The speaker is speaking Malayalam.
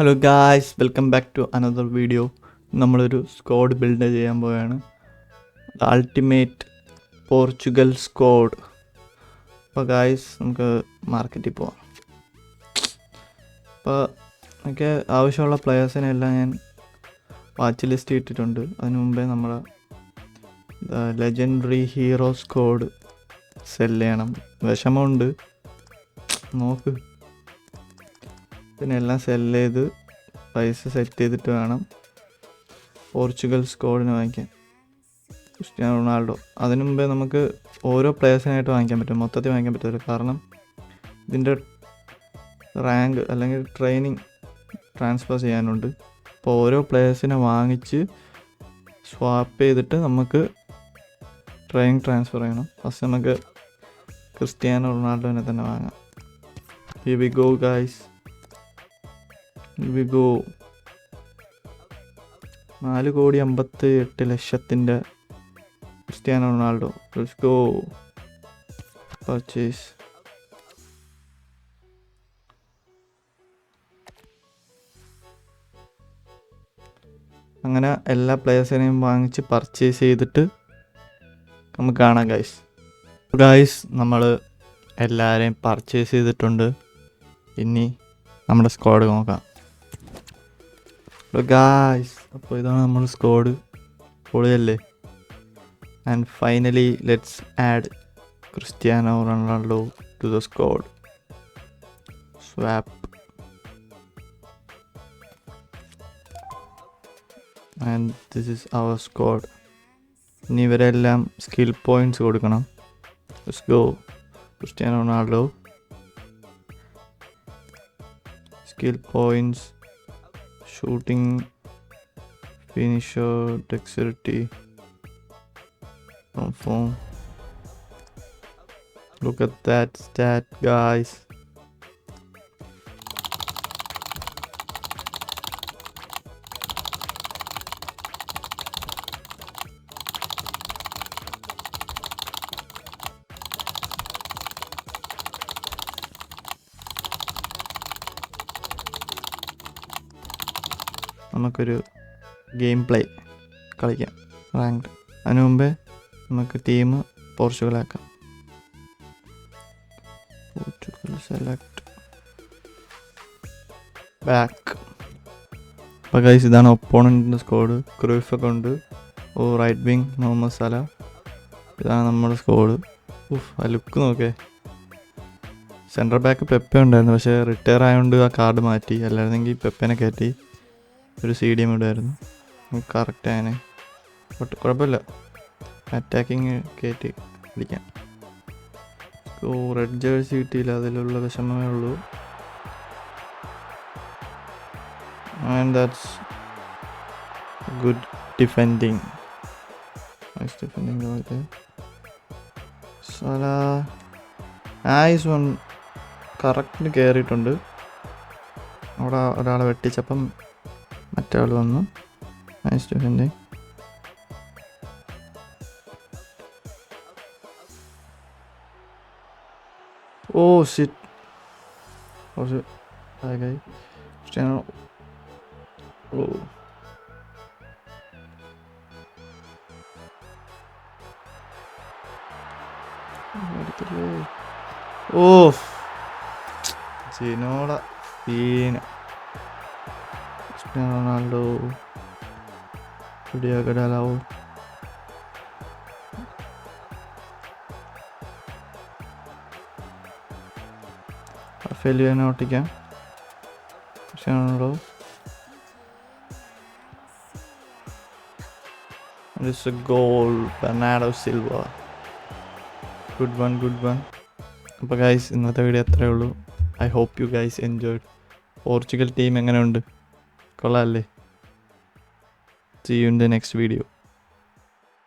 Hello guys welcome back to another video നമ്മളൊരു സ്ക്വാഡ് ബിൽഡ് ചെയ്യാൻ പോവുകയാണ് അൾട്ടിമേറ്റ് പോർച്ചുഗൽ സ്ക്വാഡ് അപ്പോൾ ഗായ്സ് നമുക്ക് മാർക്കറ്റിൽ പോവാം. അപ്പോൾ എനിക്ക് ആവശ്യമുള്ള പ്ലെയേഴ്സിനെല്ലാം ഞാൻ വാച്ച് ലിസ്റ്റ് ഇട്ടിട്ടുണ്ട്. അതിനു മുമ്പേ നമ്മുടെ ലെജൻഡറി ഹീറോ സ്ക്വാഡ് സെല്ല് ചെയ്യണം. വിഷമമുണ്ട്. നോക്ക്. ഇതിനെല്ലാം സെൽ ചെയ്ത് പൈസ സെറ്റ് ചെയ്തിട്ട് വേണം പോർച്ചുഗൽ സ്കോഡിന് വാങ്ങിക്കാൻ. Cristiano Ronaldo. അതിനു മുമ്പേ നമുക്ക് ഓരോ പ്ലേയേഴ്സിനായിട്ട് വാങ്ങിക്കാൻ പറ്റും. മൊത്തത്തിൽ വാങ്ങിക്കാൻ പറ്റില്ല കാരണം ഇതിന്റെ റാങ്ക് അല്ലെങ്കിൽ ട്രെയിനിങ് ട്രാൻസ്ഫർ ചെയ്യാനുണ്ട്. അപ്പോൾ ഓരോ പ്ലേയേഴ്സിനെ വാങ്ങിച്ച് സ്വാപ്പ് ചെയ്തിട്ട് നമുക്ക് ട്രെയിനിങ് ട്രാൻസ്ഫർ ചെയ്യണം. ഫസ്റ്റ് നമുക്ക് ക്രിസ്ത്യാനോ റൊണാൾഡോനെ തന്നെ വാങ്ങാം. Here we go guys. Go. നാല് കോടി അമ്പത്തി എട്ട് ലക്ഷത്തിന്റെ Cristiano Ronaldo. Let's go purchase അങ്ങനെ എല്ലാ പ്ലേയേഴ്സിനെയും വാങ്ങിച്ച് പർച്ചേസ് ചെയ്തിട്ട് നമുക്ക് കാണാം ഗൈസ് ഗൈസ് നമ്മൾ എല്ലാവരെയും പർച്ചേസ് ചെയ്തിട്ടുണ്ട്. ഇനി നമ്മുടെ സ്ക്വാഡ് നോക്കാം. ഗായ്സ് അപ്പോൾ ഇതാണ് നമ്മൾ സ്കോഡ് പൊളിയല്ലേ? And finally let's add Cristiano Ronaldo to the squad swap and this is our squad ഇനി ഇവരെല്ലാം സ്കിൽ പോയിന്റ്സ് കൊടുക്കണം. Go Cristiano Ronaldo. Skill points, shooting, finisher, dexterity, from form. Look at that stat, guys. നമുക്കൊരു ഗെയിം പ്ലേ കളിക്കാം. റാങ്ക്. അതിനു മുമ്പേ നമുക്ക് ടീം പോർച്ചുഗലാക്കാം. Portugal select. ബാക്ക്. അപ്പോൾ ഗൈസ് ഇതാണ് ഒപ്പോണന്റിന്റെ സ്കോഡ് ക്രൂഫൊക്കെ ഉണ്ട്. Oh right wing Mohamed Salah. ഇതാണ് നമ്മുടെ സ്കോഡ് ഉഫ് ആ ലുക്ക് നോക്കേ. സെൻട്രൽ ബാക്ക് പെപ്പ ഉണ്ടായിരുന്നു. പക്ഷേ റിട്ടയർ ആയതുകൊണ്ട് ആ കാർഡ് മാറ്റി. അല്ലായിരുന്നെങ്കിൽ പെപ്പനെ കയറ്റി ഒരു സി ഡി എം ഇടുമായിരുന്നു കറക്റ്റ് ആയനെ ബട്ട് കുഴപ്പമില്ല. അറ്റാക്കിങ് കയറ്റി അടിക്കാം ഓ റെഡ് ജേഴ്സി കിട്ടിയില്ല. അതിലുള്ള വിഷമമേ ഉള്ളൂ. And that's good defending defending ആയിസ് one correct കയറിയിട്ടുണ്ട് അവിടെ ഒരാളെ വെട്ടിച്ചപ്പം മറ്റേ ആൾ വന്നു നൈസ് ഡിഫെൻഡിങ് ഓ സിറ്റ് കുറച്ച് ക്രിസ്ത്യാനോ ഓ. ഓ. ജിനോള സീന Cristiano Ronaldo Dia Gadalau ഫെലിയനെ ഒട്ടിക്കാം Cristiano Ronaldo It's a goal Bernardo Silva Good one, good one. അപ്പോൾ ഗൈസ് ഇന്നത്തെ വീഡിയോ അത്രയേ ഉള്ളൂ I hope you guys enjoyed Portugal team എങ്ങനെയുണ്ട് കൊള്ളാമല്ലേ see you in the next video